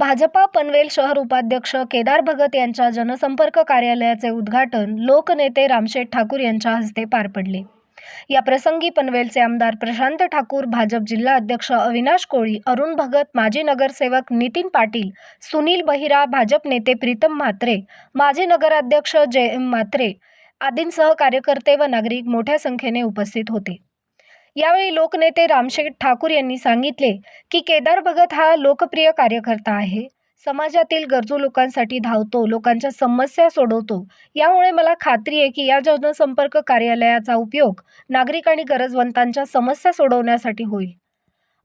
भाजपा पनवेल शहर उपाध्यक्ष केदार भगत यांच्या जनसंपर्क कार्यालयाचे उद्घाटन लोकनेते रामशेठ ठाकूर यांच्या हस्ते पार पडले. या प्रसंगी पनवेलचे आमदार प्रशांत ठाकूर भाजप जिल्हा अध्यक्ष अविनाश कोळी अरुण भगत माजी नगरसेवक नितीन पाटील सुनील बहिरा भाजप नेते प्रीतम म्हात्रे माजी नगराध्यक्ष जय एम म्हात्रे आदींसह कार्यकर्ते व नागरिक मोठ्या संख्येने उपस्थित होते. यावेळी लोकनेते रामशेठ ठाकूर यांनी सांगितले की केदार भगत हा लोकप्रिय कार्यकर्ता आहे. समाजातील गरजू लोकांसाठी धावतो लोकांच्या समस्या सोडवतो. यामुळे मला खात्री आहे की या जनसंपर्क कार्यालयाचा उपयोग नागरिक आणि गरजवंतांच्या समस्या सोडवण्यासाठी होईल.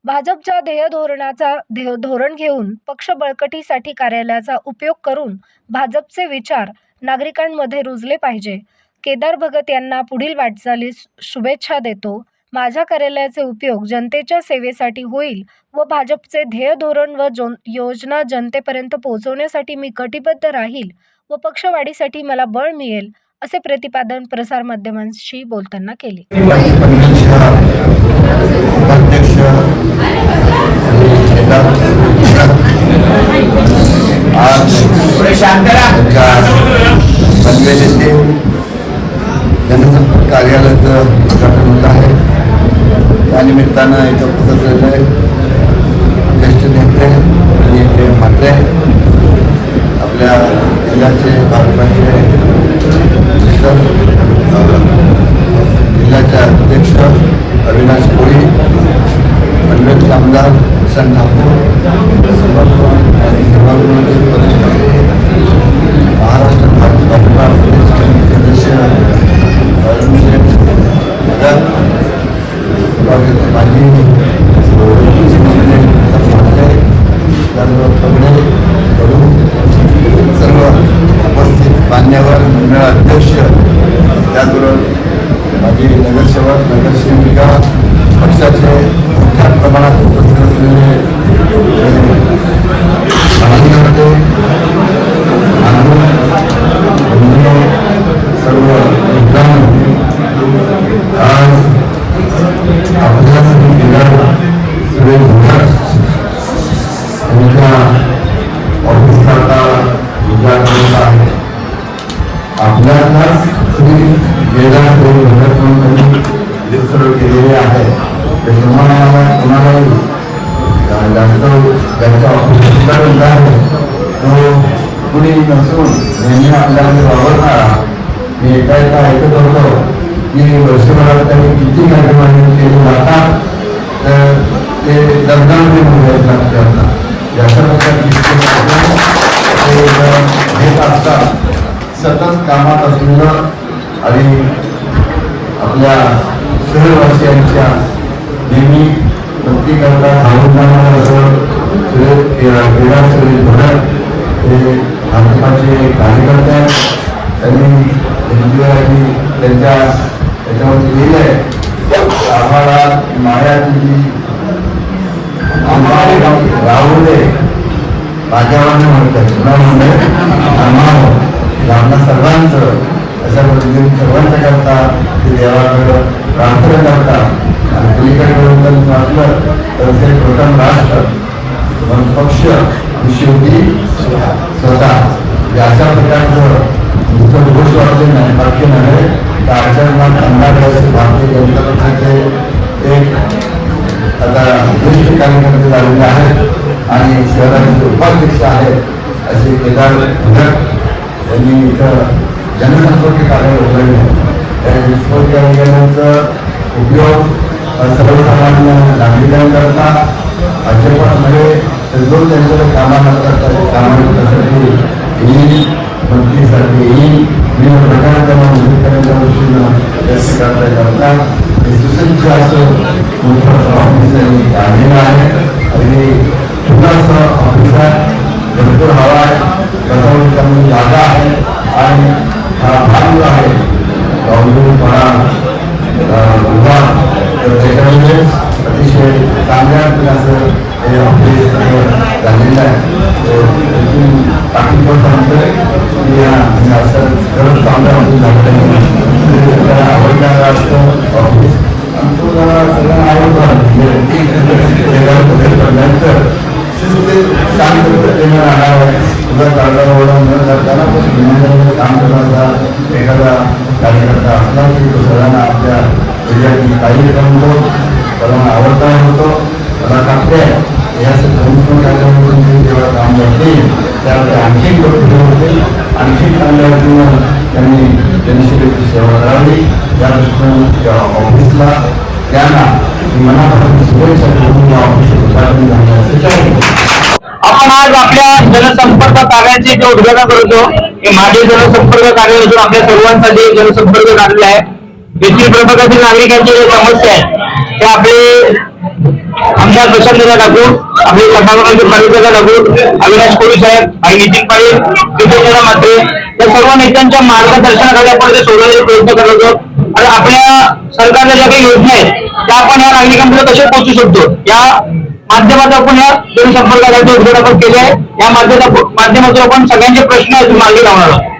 भाजपच्या ध्येय धोरणाचा ध्येय धोरण घेऊन पक्ष बळकटीसाठी कार्यालयाचा उपयोग करून भाजपचे विचार नागरिकांमध्ये रुजले पाहिजे. केदार भगत यांना पुढील वाटचालीस शुभेच्छा देतो. माझ्या कार्यालयाचे उपयोग जनतेच्या सेवेसाठी होईल व भाजपचे ध्येय धोरण व जो योजना जनतेपर्यंत पोहोचवण्यासाठी मी कटिबद्ध राहील व पक्षवाढीसाठी मला बळ मिळेल असे प्रतिपादन प्रसारमाध्यमांशी बोलताना केले. जनसंपर्क कार्यालयाचं उद्घाटन होत आहे. त्यानिमित्तानं इथं उपस्थित असलेले ज्येष्ठ नेते आणि इथे आपल्या जिल्ह्याचे भाजपाचे जिल्ह्याचे अध्यक्ष अविनाश कोळी पनवेलचे आमदार किसन ठाकूर सभागृह आणि सभागृहाचे वरिष्ठ महाराष्ट्र भाजपा सर्व पगडे कडू सर्व उपस्थित मान्यवर मंडळ अध्यक्ष त्याचबरोबर माझी नगरसेवक नगरसेविका पक्षाचे मोठ्या प्रमाणात उपस्थित असलेले केलेले आहे ते तुम्हाला कुणालाही अं, जास्त ज्यांच्या ऑफिस आहे तो कुणी नसून नेहमी आपल्याकडे वावरणारा मी एका एका ऐकत होतो की वर्षभरात त्यांनी किती कार्यक्रम केले जातात तर ते लग्नामध्ये मुलं लागतात याचा ते घेत असतात सतत कामात असलेलं आणि आपल्या शहरवासियांच्या नेहमी प्रत्येकाला धावून जाणारं असं क्रीडा सुरेश भगत हे भाजपाचे कार्यकर्ते आहेत. त्यांनी हिंदुराजी त्यांच्या त्याच्यावरती लिहिलं आहे आम्हाला मायाजी आम्हाला राहू राजावाने माझ्यावर म्हणतात. म्हणजे आम्हाला आम्हा सर्वांचं. अशा पद्धतीने सर्वांच्या करता ते देवाकडं प्रार्थना करतात आणि पलीकडे जर वाचलं तर ते प्रथम राष्ट्र मग पक्ष आणि शेवटी स्वतः. या प्रकारचं नुसतं घोष नाही बाकी नव्हे तर आचरणात भारतीय जनता पक्षाचे एक आता ज्येष्ठ कार्यकर्ते झालेले आहेत आणि शहराचे उपाध्यक्ष आहेत असे केदार भगत यांनी इथं जनसंपर्क कार्य उभारले त्या जनसंपर्क उपयोग सर्वसामान्य नागरिकांकरता भाजपमध्ये जो त्यांच्या कामाला करतात कामासाठी येईल मंत्रीसाठी येईल विविध प्रकारच्या मदत दृष्टीनं व्यक्त करता करता हे सुसज्ज असं मोठं ऑफिस काढलेलं आहे आणि छोटासा ऑफिस आहे भरपूर हवा आहे बसवून त्यामुळे जागा आहे आणि हा भाग आहे. समजून गावडूपणा उभा तर त्याच्यामुळे अतिशय चांगल्या असं हे ऑफिस झालेलं आहे बाकी पण सांगतोय की असं खरंच चांगलं ऑफिस झालं आवडणारा असतं ऑफिस सगळ्यांना शांत पद्धतीने आहे न करताना पण काम करण्याचा की आपल्या एरियातील काही होतो सर्वांना आवडता होतो मला कापले या संपूर्ण कार्यक्रमातून ते जेव्हा काम करते त्यावेळी आणखी लोकप्रिय होते आणखी चांगल्या वतीनं त्यांनी जनसेवेची सेवा करावी. या दृष्टीनं ऑफिसला त्यांना मनापासून शुभेच्छा करून या ऑफिसचे उद्घाटन झालं असेल आपण आज आपल्या जनसंपर्क कार्याचे जे उद्घाटन करतो हे माझे जनसंपर्क कार्य असून आपल्या सर्वांचा जे जनसंपर्क कार्यालय आहे. येथील प्रभागातील नागरिकांची ज्या समस्या आहे त्या आपले आमदार प्रशांतदा ठाकूर आपले सभागृहाचे पालिकेचा ठाकूर अविनाश कोळी साहेब आणि नितीन पाटील जितेंद्र मात्रे या सर्व नेत्यांच्या मार्गदर्शनाखाली आपण ते सोडवण्याचा प्रयत्न करत होतो. आणि आपल्या सरकारच्या ज्या काही योजना आहेत त्या आपण या नागरिकांपर्यंत कशा पोहोचू शकतो? या माध्यमातून आपण या जनसंपर्कासाठी उद्घाटन केले आहे. या माध्यमातून माध्यमातून आपण सगळ्यांचे प्रश्न मागे लावणार आहोत.